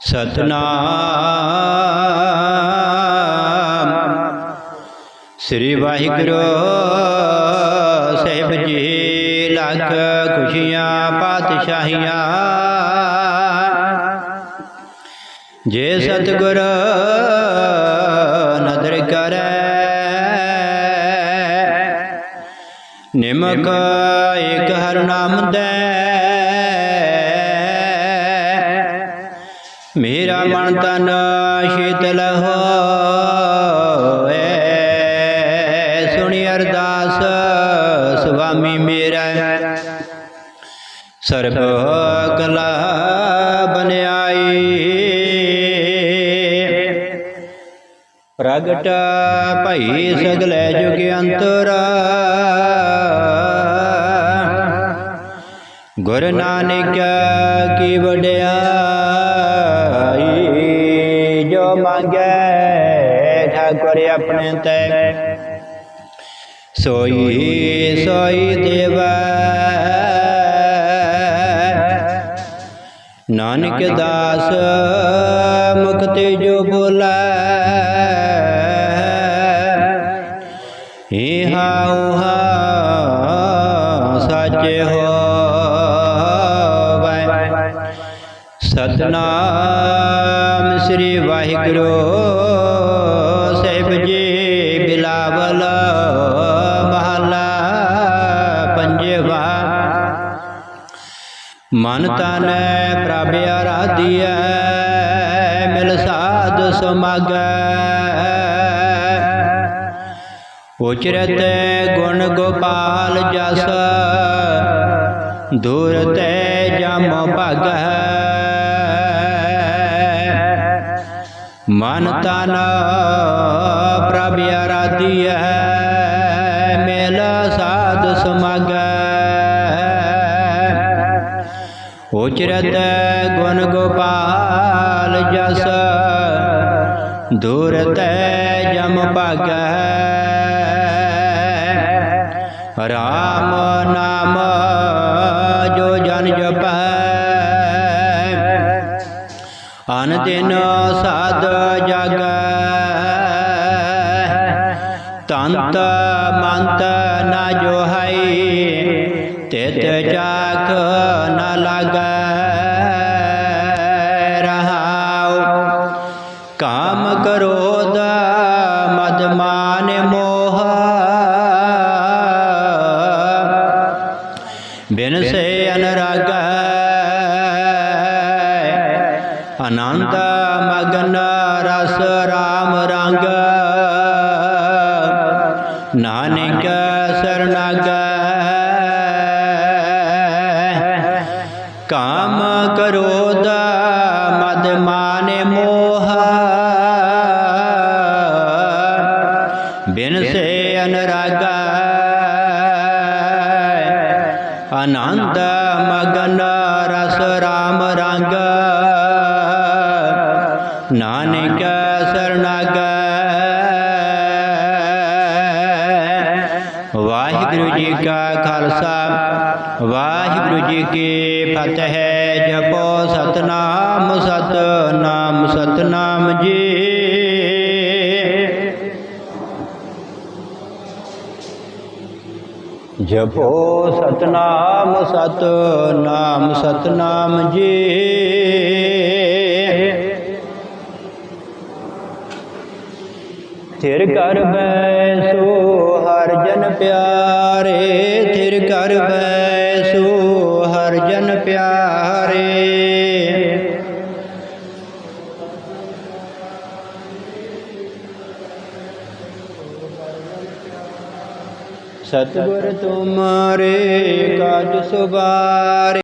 ਸਤਨਾਮ ਸ੍ਰੀ ਵਾਹਿਗੁਰੂ ਸਾਹਿਬ ਜੀ ਲੱਖ ਖੁਸ਼ੀਆਂ, ਪਾਤਸ਼ਾਹੀਆਂ। ਜੇ ਸਤਿਗੁਰ ਨਦਰ ਕਰੈ, ਨਿਮਕ ਏਕ ਹਰ ਨਾਮ ਦੇ। ਮਨ ਤਨ ਸ਼ੀਤਲ ਹੋਏ। ਸੁਣੀ ਅਰਦਾਸ, ਸੁਆਮੀ ਮੇਰਾ। ਸਰਬ ਕਲਾ ਬਨਿਆਈ। ਪ੍ਰਗਟ ਭਈ ਸਗਲੇ ਜੁਗ ਅੰਤਰ। ਗੁਰ ਨਾਨਕ ਕੀ ਵਡਿਆਈ ਜੋ ਮੰਗੈ ਠਾਕੁਰ ਆਪਣੇ ਤੈ। ਸੋਈ ਸੋਈ ਦੇਵੈ। ਨਾਨਕ ਦਾਸ ਮੁਕਤਿ ਜੋ ਬੋਲੇ। ਈਹਾ ਉਹਾ ਸਾਚੇ ਹੋਵੈ ਸਤਨਾਮ ਸ੍ਰੀ ਵਾਹਿਗੁਰੂ ਸਾਹਿਬ ਜੀ, ਬਿਲਾਵਲ ਮਹਲਾ ਪੰਜਵਾ। ਮਨ ਤਨ ਪ੍ਰਭ ਆਰਾਧਿਐ, ਮਿਲ ਸਾਧ ਸਮਾਗੈ। ਉਚਰਤ ਗੁਣ ਗੋਪਾਲ ਜਸ, ਦੂਰ ਤੇ ਜਮ ਭਗੈ। ਮਨ ਤਨ ਪ੍ਰਭ ਆਰਾਧਿਐ ਮਿਲ ਸਾਧ ਸਮਾਗੈ। ਉਚਰਤ ਗੁਣ ਗੋਪਾਲ ਜਸ ਦੂਰ ਤੈ ਜਮ ਭਾਗੈ। ਅਨ ਦਿਨ ਸਾਧ ਜਾਗੈ ਤੰਤ ਮੰਤ ਨਾ ਜੋ ਹੈ ਤਿਤ ਜਾਖ ਨ ਲਾਗੈ ਰਹਾਉ। ਕਾਮ ਕਰੋਧ ਮਦ ਮਾਨ ਮੋਹ। ਬਿਨ ਸੇ ਅਨਰਾਗ ਅਨੰਤ ਮਗਨ ਰਸ ਰਾਮ ਰੰਗ। ਨਾਨਕ ਸਰਨਾਗ ਕਾਮ ਕਰੋਧ ਮਦ ਮਾਨ ਮੋਹ। ਬਿਨ ਸੇ ਅਨਰਾਗ। ਆਨੰਦ ਮਗਨ ਰਸ ਰਾਮ ਰੰਗ। ਵਾਹਿਗੁਰੂ ਜੀ ਕਾ ਖਾਲਸਾ, ਵਾਹਿਗੁਰੂ ਜੀ ਕੀ ਫਤਿਹ। ਜਪੋ ਸਤਨਾਮ ਸਤਨਾਮ ਸਤਨਾਮ ਜੀ। ਜਪੋ ਸਤਨਾਮ ਸਤਨਾਮ ਸਤਨਾਮ ਜੀ। ਥਿਰ ਕਰ ਬੈਸੋ ਸੋ ਪਿਆਰੇ ਥਿਰ ਕਰ ਬੈਸੋ ਹਰ ਜਨ ਪਿਆਰੇ। ਸਤਿਗੁਰ ਤੁਮਾਰੇ ਕਾਜ ਸੁਬਾਰੇ